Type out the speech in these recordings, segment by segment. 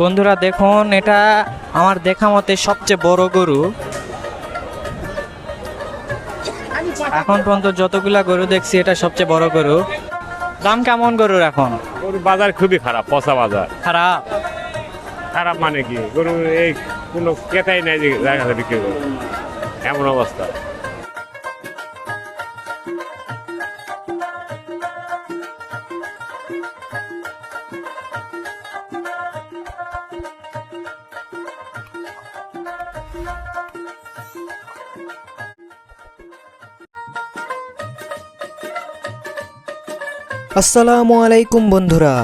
বন্ধুরা দেখুন এটা আমার দেখা মতে সবচেয়ে বড় গরু। এখন পর্যন্ত যতগুলা গরু দেখছি এটা সবচেয়ে বড় গরু। দাম কেমন গরুর এখন? গরুর বাজার খুবই খারাপ পচা বাজার। খারাপ? খারাপ মানে কি? গরু এই কোনো ক্রেতাই নাই যে জায়গাতে বিক্রি করবে এমন অবস্থা। আসসালামু আলাইকুম বন্ধুরা।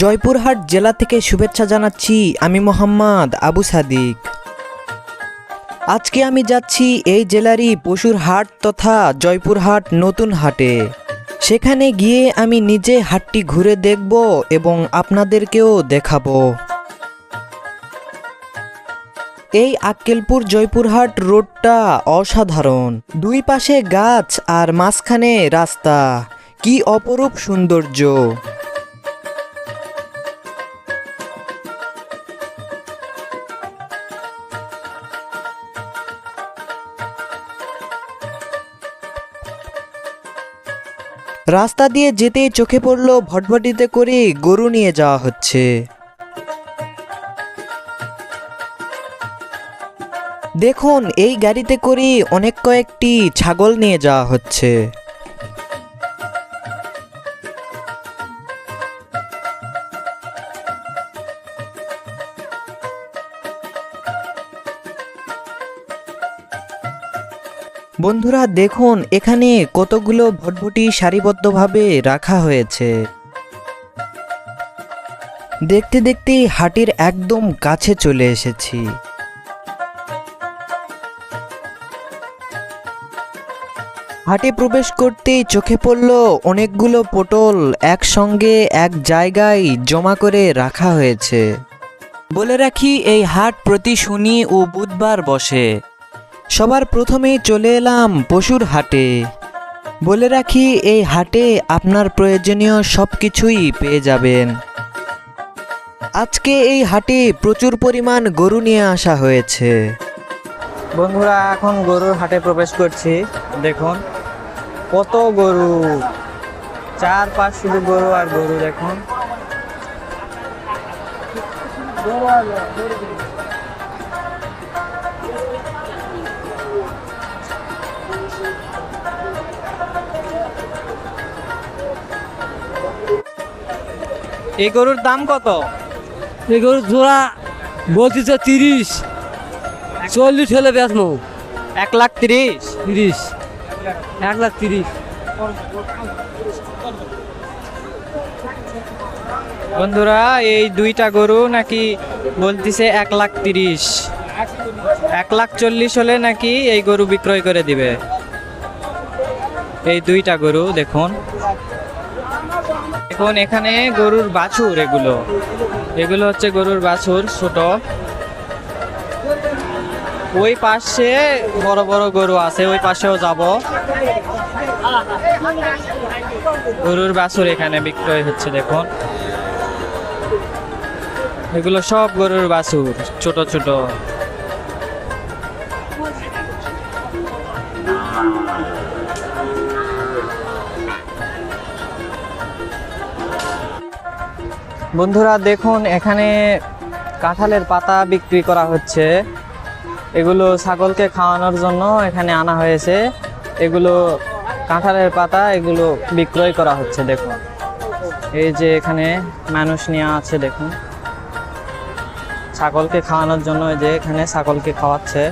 জয়পুরহাট জেলা থেকে শুভেচ্ছা জানাচ্ছি আমি মোহাম্মদ আবু সাদিক। আজকে আমি যাচ্ছি এই জেলারই পশুর হাট তথা জয়পুরহাট নতুন হাটে। সেখানে গিয়ে আমি নিজে হাটটি ঘুরে দেখব এবং আপনাদেরকেও দেখাবো। এই আক্কেলপুর জয়পুরহাট রোডটা অসাধারণ। দুই পাশে গাছ আর মাঝখানে রাস্তা। কি অপরূপ সৌন্দর্য? রাস্তা দিয়ে যেতেই চোখে পড়ল ভটভটিতে করে গরু নিয়ে যাওয়া হচ্ছে। দেখুন, এই গাড়িতে করে অনেক কয়েকটি ছাগল নিয়ে যাওয়া হচ্ছে। বন্ধুরা, দেখুন, এখানে কতগুলো ভটভটি সারিবদ্ধভাবে রাখা হয়েছে। দেখতে দেখতে হাটির একদম কাছে চলে এসেছি। হাটে প্রবেশ করতেই চোখে পড়ল অনেকগুলো পটল একসঙ্গে এক জায়গায় জমা করে রাখা হয়েছে। বলে রাখি, এই হাট প্রতি শনি ও বুধবার বসে। সবার প্রথমেই চলে এলাম পশুর হাটে। বলে রাখি, এই হাটে আপনার প্রয়োজনীয় সব কিছুই পেয়ে যাবেন। আজকে এই হাটে প্রচুর পরিমাণ গরু নিয়ে আসা হয়েছে। বন্ধুরা, এখন গরুর হাটে প্রবেশ করছি। দেখুন, কত গরু। চার পাঁচ শুধু গরু আর গরু, দেখুন। এই গরুর দাম কত? এই গরুর জোড়া বলতেছে তিরিশ। চল্লিশ হলে বেচমো এক লাখ তিরিশ? তিরিশ। এক লাখ তিরিশ। বন্ধুরা এই দুইটা গরু নাকি বলতিছে এক লাখ তিরিশ। এক লাখ চল্লিশ হলে নাকি এই গরু বিক্রয় করে দিবে। এই দুইটা গরু দেখুন। এখন এখানে গরুর বাছুর এগুলো। এগুলো হচ্ছে গরুর বাছুর, ছোট। ওই পাশে বড় বড় গরু আছে, ওই পাশেও যাব। গরুর বাছুর এখানে বিক্রয় হচ্ছে, দেখুন। এগুলো সব গরুর বাছুর, ছোট ছোট। বন্ধুরা, দেখুন, এখানে কাঁঠালের পাতা বিক্রি করা হচ্ছে। এগুলো ছাগলকে খাওয়ানোর জন্য এখানে আনা হয়েছে। এগুলো কাঁঠালের পাতা, এগুলো বিক্রয় করা হচ্ছে, দেখুন। এই যে এখানে মানুষ নেওয়া আছে, দেখুন। ছাগলকে খাওয়ানোর জন্য এই যে এখানে ছাগলকে খাওয়াচ্ছে।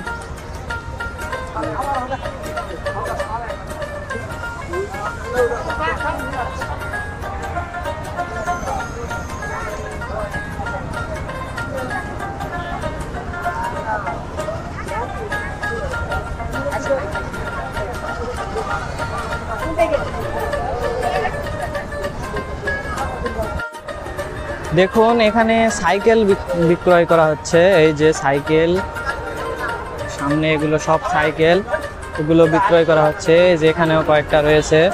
দেখুন, এখানে সাইকেল বিক- বিক্রয় করা হচ্ছে। এই যে সাইকেল, সামনে এগুলো সব সাইকেল, এগুলো বিক্রয় করা হচ্ছে। যে এখানেও কয়েকটা রয়েছে।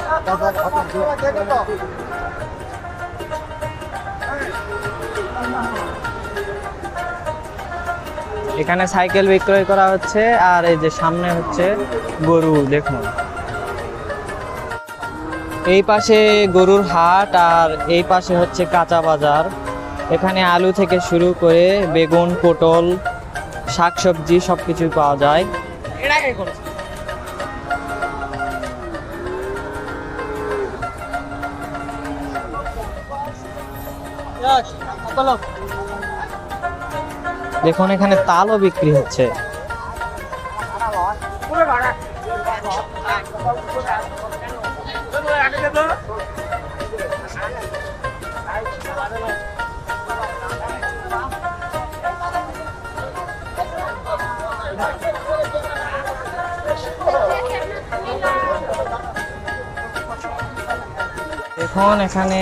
এখানে সাইকেল বিক্রয় করা হচ্ছে, আর এই যে সামনে হচ্ছে গরু, দেখুন। এই পাশে গরুর হাট, আর এই পাশে হচ্ছে কাঁচা বাজার। এখানে আলু থেকে শুরু করে বেগুন পটল শাকসবজি সব কিছুই পাওয়া যায়। দেখুন এখানে তালও বিক্রি হচ্ছে। দেখুন এখানে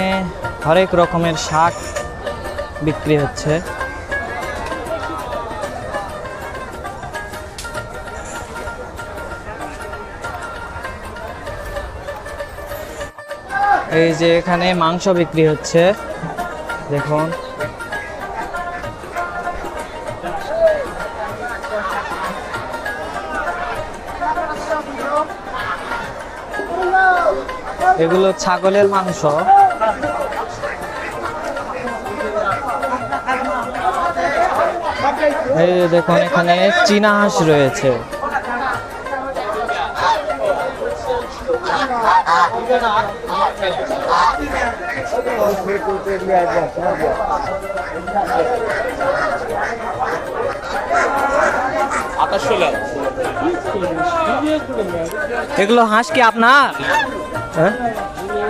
হরেক রকমের শাক বিক্রি হচ্ছে। এই যে এখানে মাংস বিক্রি হচ্ছে দেখুন। এগুলো ছাগলের মাংস। এই দেখুন এখানে চীনা হাঁস রয়েছে। এগুলো হাঁস কি আপনার? হ্যাঁ?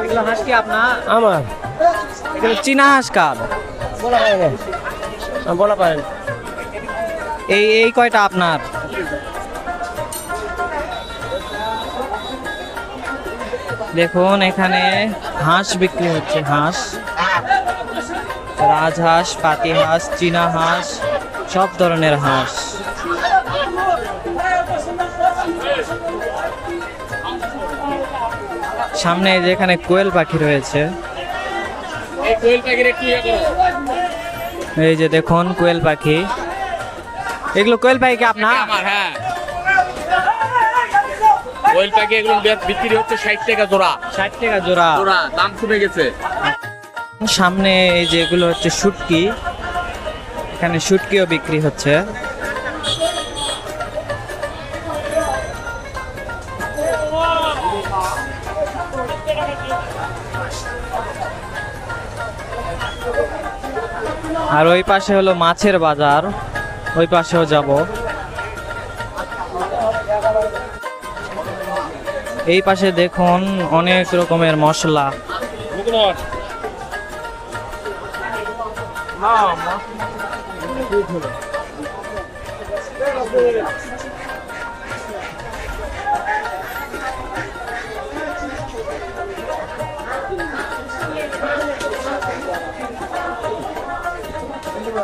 এগুলো হাঁস কি আপনার? আমার। এগুলো চীনা হাঁস কার? বলা না। বলা পায় এই এই কয়টা আপনার? দেখুন এখানে হাঁস বিক্রি হচ্ছে হাঁস। রাজহাঁস পাতি হাঁস চীনা হাঁস সব ধরনের হাঁস। সামনে যেখানে কোয়েল পাখি রয়েছে। এই যে দেখুন কোয়েল পাখি। এগুলো কোয়েল পাখি কি আপনার? হ্যাঁ। ওয়েল প্যাকে এগুলো বিক্রি হচ্ছে ষাট টাকা জোড়া। ষাট টাকা জোড়া। জোড়া দাম কমে গেছে। সামনে এই যে এগুলো হচ্ছে শুটকি। এখানে শুটকিও বিক্রি হচ্ছে। আর ওই পাশে হলো মাছের বাজার। ওই পাশেও যাব। এই পাশে দেখুন অনেক রকমের মশলা।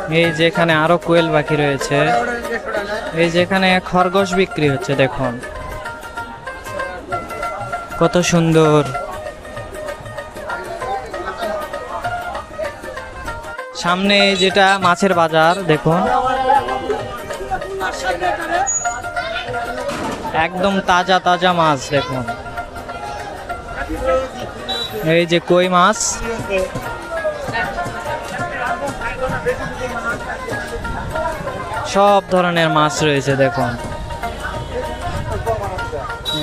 এই যে এখানে আরও কোয়েল পাখি রয়েছে। এই যে এখানে খরগোশ বিক্রি হচ্ছে, দেখুন। কত সুন্দর। সামনে যেটা মাছের বাজার, দেখুন। একদম তাজা তাজা মাছ, দেখুন। এই যে কই মাছ? সব ধরনের মাছ রয়েছে, দেখুন।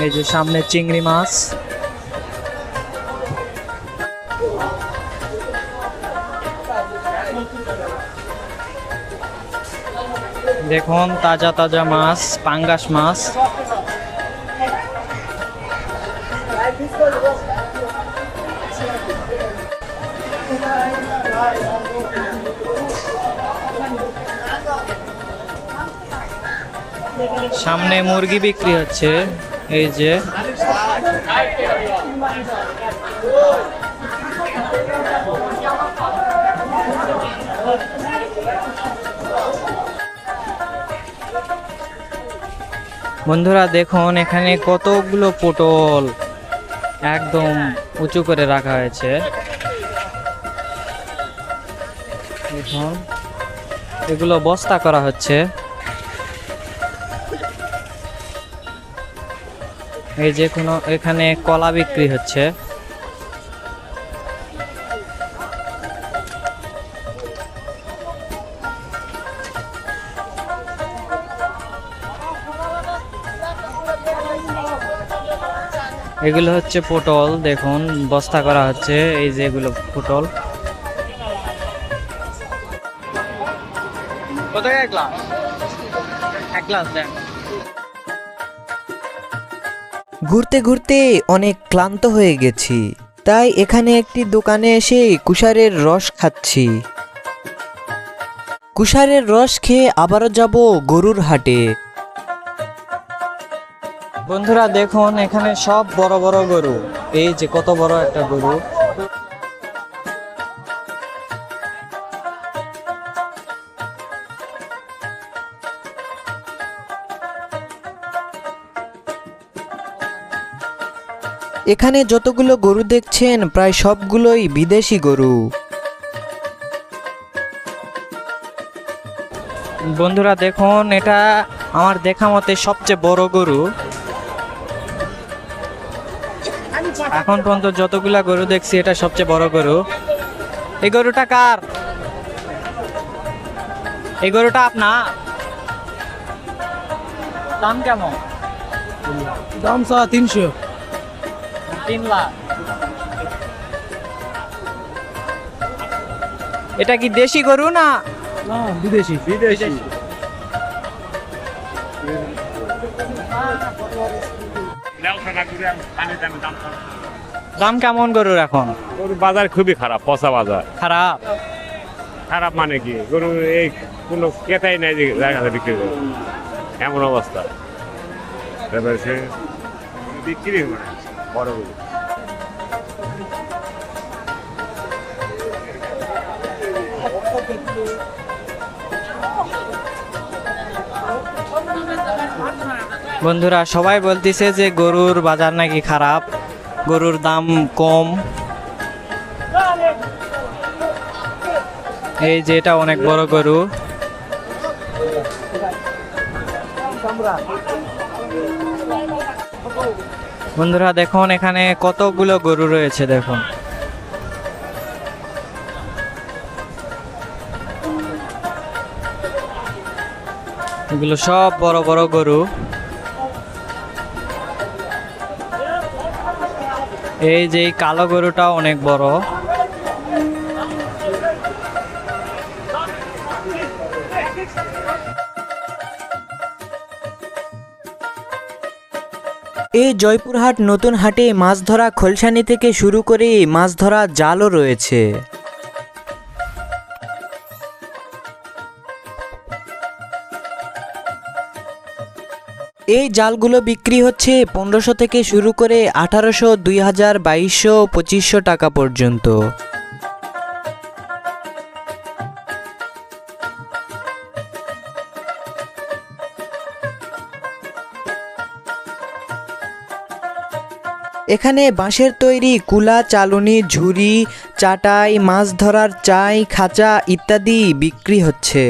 এই যে সামনে চিংড়ি মাছ। দেখুন, তাজা তাজা মাছ, পাঙ্গাস মাছ। সামনে মুরগি বিক্রি হচ্ছে। এই যে। বন্ধুরা, দেখুন, এখানে কতগুলো পটল একদম উঁচু করে রাখা হয়েছে। এগুলো বস্তা করা হচ্ছে। এই যে কোনো, এখানে কলা বিক্রি হচ্ছে। এগুলো হচ্ছে পটল, দেখুন, বস্তা করা হচ্ছে, এই যে এগুলো পটল। কত এক গ্লাস? এক গ্লাস দেন। ঘুরতে ঘুরতে অনেক ক্লান্ত হয়ে গেছি। তাই এখানে একটি দোকানে এসে কুষারের রস খাচ্ছি। কুষারের রস খেয়ে আবারও যাব গরুর হাটে। বন্ধুরা, দেখুন, এখানে সব বড় বড় গরু। এই যে কত বড় একটা গরু। এখানে যতগুলো গরু দেখছেন প্রায় সবগুলোই বিদেশি গরু। বন্ধুরা দেখুন এটা আমার দেখা মতে সবচেয়ে বড় গরু। এখন পর্যন্ত যতগুলা গরু দেখছি এটা সবচেয়ে বড় গরু। এই গরুটা কার? এই গরুটা আপনার? দাম কেমন? দাম চা তিনশো। তিন লাখ। এটা কি দেশি গরু না? বিদেশি বিদেশি। দামে কেমন গরুর এখন? গরুর বাজার খুবই খারাপ পচা বাজার। খারাপ? খারাপ মানে কি? গরু এই কোনো কেতাই নাই যে জায়গাতে বিক্রি করবে। এমন অবস্থা। তারপরে সে বিক্রি হবে বন্ধুরা সবাই বলতেছে যে গরুর বাজার নাকি খারাপ গরুর দাম কম এই যে এটা অনেক বড় গরু বন্ধুরা দেখুন, এখানে কতগুলো গরু রয়েছে, দেখুন। এগুলো সব বড় বড় গরু। এই যে কালো গরুটা অনেক বড়। এই জয়পুরহাট নতুন হাটে মাছ ধরা খোলসানি থেকে শুরু করে মাছ ধরা জালও রয়েছে। এই জালগুলো বিক্রি হচ্ছে পনেরোশো থেকে শুরু করে আঠারোশো, দুই হাজার, বাইশশো, পঁচিশশো টাকা পর্যন্ত। এখানে বাঁশের তৈরি কুলা, চালুনি, ঝুড়ি, চাটাই, মাছ ধরার চাই, খাঁচা ইত্যাদি বিক্রি হচ্ছে।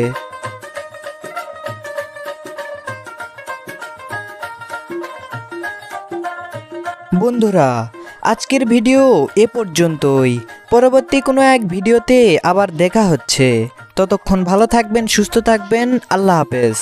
বন্ধুরা, আজকের ভিডিও এ পর্যন্তই। পরবর্তী কোনো এক ভিডিওতে আবার দেখা হচ্ছে। ততক্ষণ ভালো থাকবেন, সুস্থ থাকবেন। আল্লাহ হাফেজ।